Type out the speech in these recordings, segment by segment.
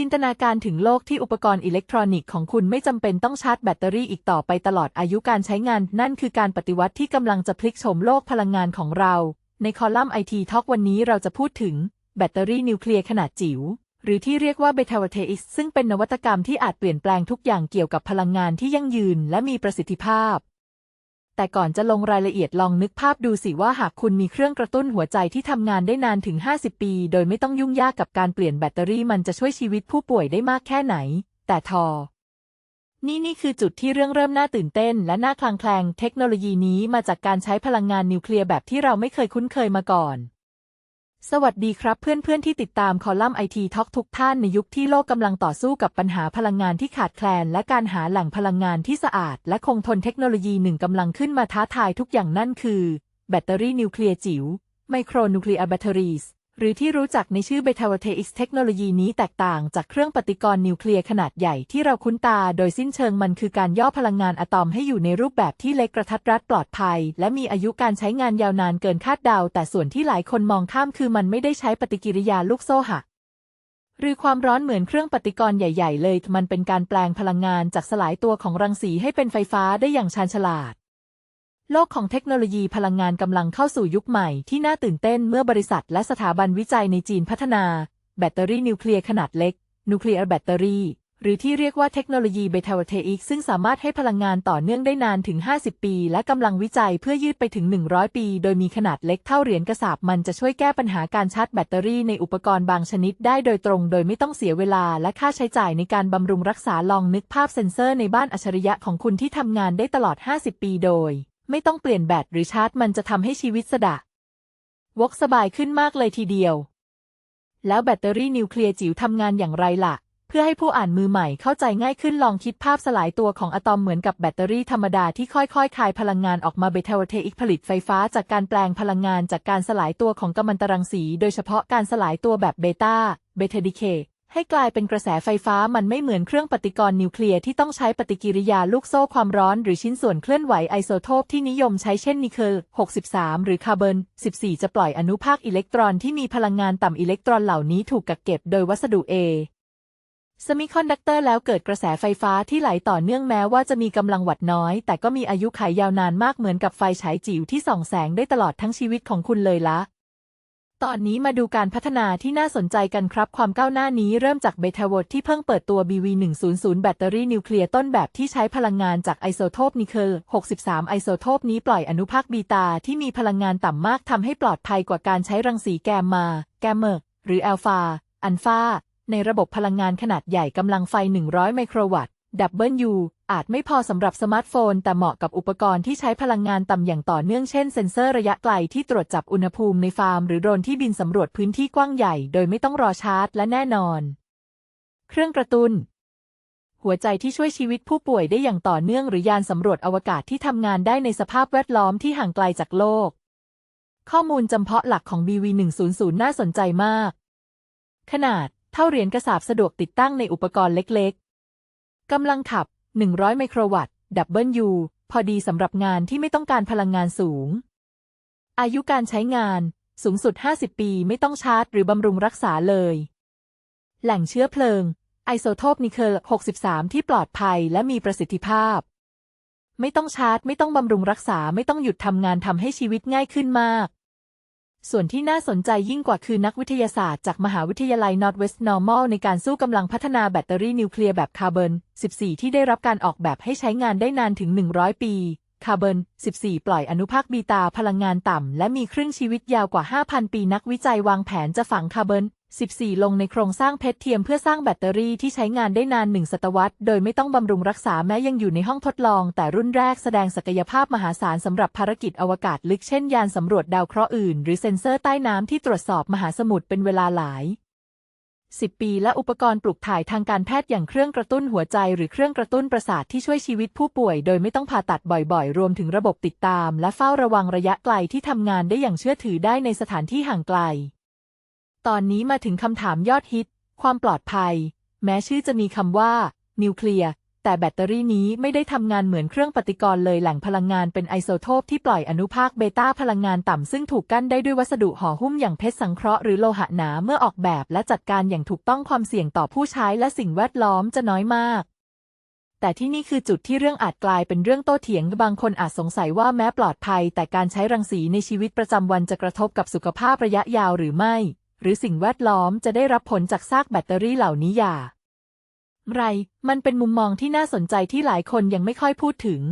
จินตนาการถึงโลกที่อุปกรณ์อิเล็กทรอนิกส์ของคุณไม่จำเป็นต้องชาร์จแบตเตอรี่อีกต่อไปตลอดอายุการใช้งาน นั่นคือการปฏิวัติที่กำลังจะพลิกโฉมโลกพลังงานของเรา ในคอลัมน์ไอทีทอกวันนี้เราจะพูดถึง แบตเตอรี่นิวเคลียร์ขนาดจิ๋ว หรือที่เรียกว่าเบทาวเทอิสซึ่งเป็นนวัตกรรมที่อาจเปลี่ยนแปลงทุกอย่างเกี่ยวกับพลังงานที่ยั่งยืนและมีประสิทธิภาพ แต่ก่อนจะลงรายละเอียดลองนึกภาพดูสิว่าหากคุณมีเครื่องกระตุ้นหัวใจที่ทำงานได้นานถึง 50 ปี โดยไม่ต้องยุ่งยากกับการเปลี่ยนแบตเตอรี่มันจะช่วยชีวิตผู้ป่วยได้มากแค่ไหน แต่ทอ นี่นี่คือจุดที่เรื่องเริ่มน่าตื่นเต้น และน่าคลางแคลง เทคโนโลยีนี้มาจากการใช้พลังงานนิวเคลียร์แบบที่เราไม่เคยคุ้นเคยมาก่อน สวัสดีครับเพื่อนๆที่ติดตามคอลัมน์ไอทีท็อกทุกท่านในยุคที่โลกกำลังต่อสู้กับปัญหาพลังงานที่ขาดแคลน และการหาแหล่งพลังงานที่สะอาด และคงทนเทคโนโลยีหนึ่งกำลังขึ้นมาท้าทายทุกอย่างนั่นคือ แบตเตอรี่นิวเคลียร์จิ๋วไมโครนิวเคลียร์แบตเตอรี่ หรือที่รู้จักในชื่อเบทาวเทอิสเทคโนโลยีนี้แตกต่างจากเครื่องปฏิกรณ์นิวเคลียร์ขนาดใหญ่ที่เราคุ้นตา โดยสิ้นเชิงมันคือการย่อพลังงานอะตอมให้อยู่ในรูปแบบที่เล็กกระทัดรัดปลอดภัย และมีอายุการใช้งานยาวนานเกินคาดเดา แต่ส่วนที่หลายคนมองข้ามคือมันไม่ได้ใช้ปฏิกิริยาลูกโซ่หักหรือความร้อนเหมือนเครื่องปฏิกรณ์ใหญ่ ๆ เลย มันเป็นการแปลงพลังงานจากสลายตัวของรังสีให้เป็นไฟฟ้าได้อย่างชาญฉลาด โลกของเทคโนโลยีพลังงานกำลังเข้าสู่ยุคใหม่ที่น่าตื่นเต้นเมื่อบริษัทและสถาบันวิจัยในจีนพัฒนา แบตเตอรี่นิวเคลียร์ขนาดเล็กนิวเคลียร์แบตเตอรี่หรือที่เรียกว่าเทคโนโลยีเบทาวเทอิกซึ่งสามารถให้พลังงานต่อเนื่องได้นานถึง 50 ปี และกำลังวิจัยเพื่อยืดไปถึง 100 ปี โดยมีขนาดเล็กเท่าเหรียญกระสาบมันจะช่วยแก้ปัญหาการชาร์จแบตเตอรี่ในอุปกรณ์บางชนิดได้โดยตรง โดยไม่ต้องเสียเวลาและค่าใช้จ่ายในการบำรุงรักษาลองนึกภาพเซ็นเซอร์ในบ้านอัจฉริยะของคุณที่ทำงานได้ตลอด 50 ปี โดย ไม่ต้องเปลี่ยนแบตหรือชาร์จมันจะทำให้ชีวิตสะดะ วกสบายขึ้นมากเลยทีเดียว แล้วแบตเตอรี่นิวเคลียร์จิ๋วทำงานอย่างไรล่ะ เพื่อให้ผู้อ่านมือใหม่เข้าใจง่ายขึ้นลองคิดภาพสลายตัวของอะตอมเหมือนกับแบตเตอรี่ธรรมดาที่ค่อยๆคายพลังงานออกมาเบทาเทอิกผลิตไฟฟ้าจากการแปลงพลังงานจากการสลายตัวของกัมมันตรังสี โดยเฉพาะการสลายตัวแบบเบต้าเบทาดีเค ให้กลายเป็นกระแสไฟฟ้ามันไม่เหมือนเครื่องปฏิกรณ์นิวเคลียร์ที่ต้องใช้ปฏิกิริยาลูกโซ่ความร้อนหรือชิ้นส่วนเคลื่อนไหวไอโซโทปที่นิยมใช้เช่นนิเคล 63 หรือคาร์บอน 14 จะปล่อยอนุภาคอิเล็กตรอนที่มีพลังงานต่ำอิเล็กตรอนเหล่านี้ถูกกักเก็บโดยวัสดุ A สมิคอนดักเตอร์แล้วเกิดกระแสไฟฟ้าที่ไหลต่อเนื่องแม้ว่าจะมีกำลังวัตต์น้อย แต่ก็มีอายุขัยยาวนานมากเหมือนกับไฟฉายจิ๋วที่ส่องแสงได้ตลอดทั้งชีวิตของคุณเลยละ ตอนนี้มาดูการพัฒนาที่น่าสนใจกันครับความก้าวหน้านี้เริ่มจากเบทาวดที่เพิ่งเปิดตัว BV100 แบตเตอรี่นิวเคลียร์ต้นแบบที่ใช้พลังงานจากไอโซโทปนิเคล63 ไอโซโทปนี้ปล่อยอนุภาคบีตาที่มีพลังงานต่ำมากทำให้ปลอดภัยกว่าการใช้รังสีแกมมา แกมเมอร์หรือแอลฟา อัลฟา ในระบบพลังงานขนาดใหญ่กำลังไฟ 100 ไมโครวัตต์ ดับเบิลยูอาจไม่พอสำหรับสมาร์ทโฟน แต่เหมาะกับอุปกรณ์ที่ใช้พลังงานต่ำอย่างต่อเนื่องเช่นเซ็นเซอร์ระยะไกลที่ตรวจจับอุณหภูมิในฟาร์ม หรือโดรนที่บินสำรวจพื้นที่กว้างใหญ่โดยไม่ต้องรอชาร์จและแน่นอน เครื่องกระตุน้นหัวใจที่ช่วยชีวิตผู้ป่วยได้อย่างต่อเนื่องหรือยานสำรวจอวกาศที่ทำงานได้ในสภาพแวดล้อมที่ห่างไกลจากโลก ข้อมูลจำเพาะหลักของ BV100 น่าสนใจมาก ขนาด เท่าเหรียญกระสาบสะดวกติดตั้งในอุปกรณ์เล็ก กำลังขับ 100 ไมโครวัตต์ ดับเบิลยูพอดีสำหรับงานที่ไม่ต้องการพลังงานสูง อายุการใช้งานสูงสุด 50 ปีไม่ต้องชาร์จหรือบำรุงรักษาเลย แหล่งเชื้อเพลิง ไอโซโทปนิเคิล63 ที่ปลอดภัยและมีประสิทธิภาพ ไม่ต้องชาร์จ ไม่ต้องบำรุงรักษาไม่ต้องหยุดทำงานทำให้ชีวิตง่ายขึ้นมาก ส่วนที่น่าสนใจยิ่งกว่าคือนักวิทยาศาสตร์จากมหาวิทยาลัย Northwest Normal ในการสู้กำลังพัฒนาแบตเตอรี่นิวเคลียร์แบบคาร์บอน14 ที่ได้รับการออกแบบให้ใช้งานได้นานถึง 100 ปีคาร์บอน14 ปล่อยอนุภาคบีตาพลังงานต่ำ และมีครึ่งชีวิตยาวกว่า 5,000 ปีนักวิจัยวางแผนจะฝังคาร์บอน 14 ลงในโครงสร้างเพชรเทียมเพื่อสร้างแบตเตอรี่ที่ใช้งานได้นานหนึ่งศตวรรษ โดยไม่ต้องบำรุงรักษาแม้ยังอยู่ในห้องทดลอง แต่รุ่นแรกแสดงศักยภาพมหาศาลสำหรับภารกิจอวกาศลึกเช่นยานสำรวจดาวเคราะห์อื่น หรือเซ็นเซอร์ใต้น้ำที่ตรวจสอบมหาสมุทรเป็นเวลาหลาย 10 ปีและอุปกรณ์ปลุกถ่ายทางการแพทย์อย่างเครื่องกระตุ้นหัวใจ หรือเครื่องกระตุ้นประสาทที่ช่วยชีวิตผู้ป่วย โดยไม่ต้องผ่าตัดบ่อยๆ รวมถึงระบบติดตาม และเฝ้าระวังระยะไกลที่ทำงานได้อย่างเชื่อถือได้ในสถานที่ห่างไกล ตอนนี้มาถึงคำถามยอดฮิต ความปลอดภัย แม้ชื่อจะมีคำว่า นิวเคลียร์ แต่แบตเตอรี่นี้ไม่ได้ทำงานเหมือนเครื่องปฏิกรณ์เลยแหล่งพลังงานเป็นไอโซโทปที่ปล่อยอนุภาคเบต้าพลังงานต่ำซึ่งถูกกั้นได้ด้วยวัสดุห่อหุ้มอย่างเพชรสังเคราะห์หรือโลหะหนาเมื่อออกแบบและจัดการอย่างถูกต้องความเสี่ยงต่อผู้ใช้และสิ่งแวดล้อมจะน้อยมากแต่ที่นี่คือจุดที่เรื่องอาจกลายเป็นเรื่องโต้เถียง บางคนอาจสงสัยว่าแม้ปลอดภัย แต่การใช้รังสีในชีวิตประจำวันจะกระทบกับสุขภาพระยะยาวหรือไม่ หรือสิ่งแวดล้อมจะได้รับผลจากซากแบตเตอรี่เหล่านี้อย่าไร มันเป็นมุมมองที่น่าสนใจที่หลายคนยังไม่ค่อยพูดถึง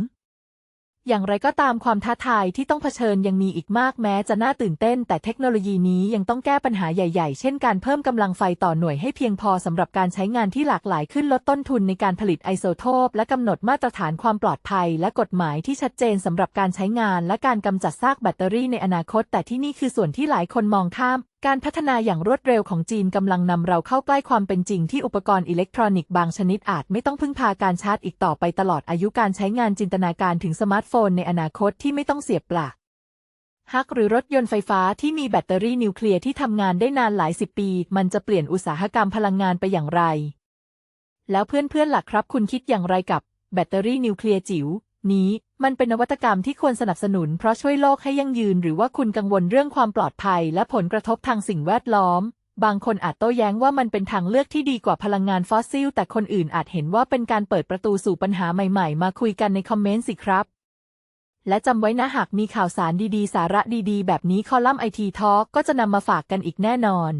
อย่างไรก็ตามความท้าทายที่ต้องเผชิญยังมีอีกมากแม้จะน่าตื่นเต้น แต่เทคโนโลยีนี้ยังต้องแก้ปัญหาใหญ่ๆ เช่นการเพิ่มกำลังไฟต่อหน่วยให้เพียงพอสำหรับการใช้งานที่หลากหลายขึ้นลดต้นทุนในการผลิตไอโซโทปและกำหนดมาตรฐานความปลอดภัย และกฎหมายที่ชัดเจนสำหรับการใช้งาน และการกำจัดซากแบตเตอรี่ในอนาคต แต่ที่นี่คือส่วนที่หลายคนมองข้าม การพัฒนาอย่างรวดเร็วของจีนกำลังนำเราเข้าใกล้ความเป็นจริงที่อุปกรณ์อิเล็กทรอนิกส์บางชนิดอาจไม่ต้องพึ่งพาการชาร์จอีกต่อไปตลอดอายุการใช้งานจินตนาการถึงสมาร์ทโฟนในอนาคตที่ไม่ต้องเสียบปลั๊กฮักหรือรถยนต์ไฟฟ้าที่มีแบตเตอรี่นิวเคลียร์ที่ทำงานได้นานหลายสิบปี มันจะเปลี่ยนอุตสาหกรรมพลังงานไปอย่างไร แล้วเพื่อนๆล่ะครับ คุณคิดอย่างไรกับ แบตเตอรี่นิวเคลียร์จิ๋วนี้ มันเป็นนวัตกรรมที่ควรสนับสนุนเพราะช่วยโลกให้ยั่งยืน หรือว่าคุณกังวลเรื่องความปลอดภัย และผลกระทบทางสิ่งแวดล้อม บางคนอาจโต้แย้งว่ามันเป็นทางเลือกที่ดีกว่าพลังงานฟอสซิล แต่คนอื่นอาจเห็นว่าเป็นการเปิดประตูสู่ปัญหาใหม่ๆ มาคุยกันในคอมเมนต์สิครับ และจำไว้นะหากมีข่าวสารดีๆ สาระดีๆ แบบนี้คอลัมน์ไอทีทอก็จะนำมาฝากกันอีกแน่นอน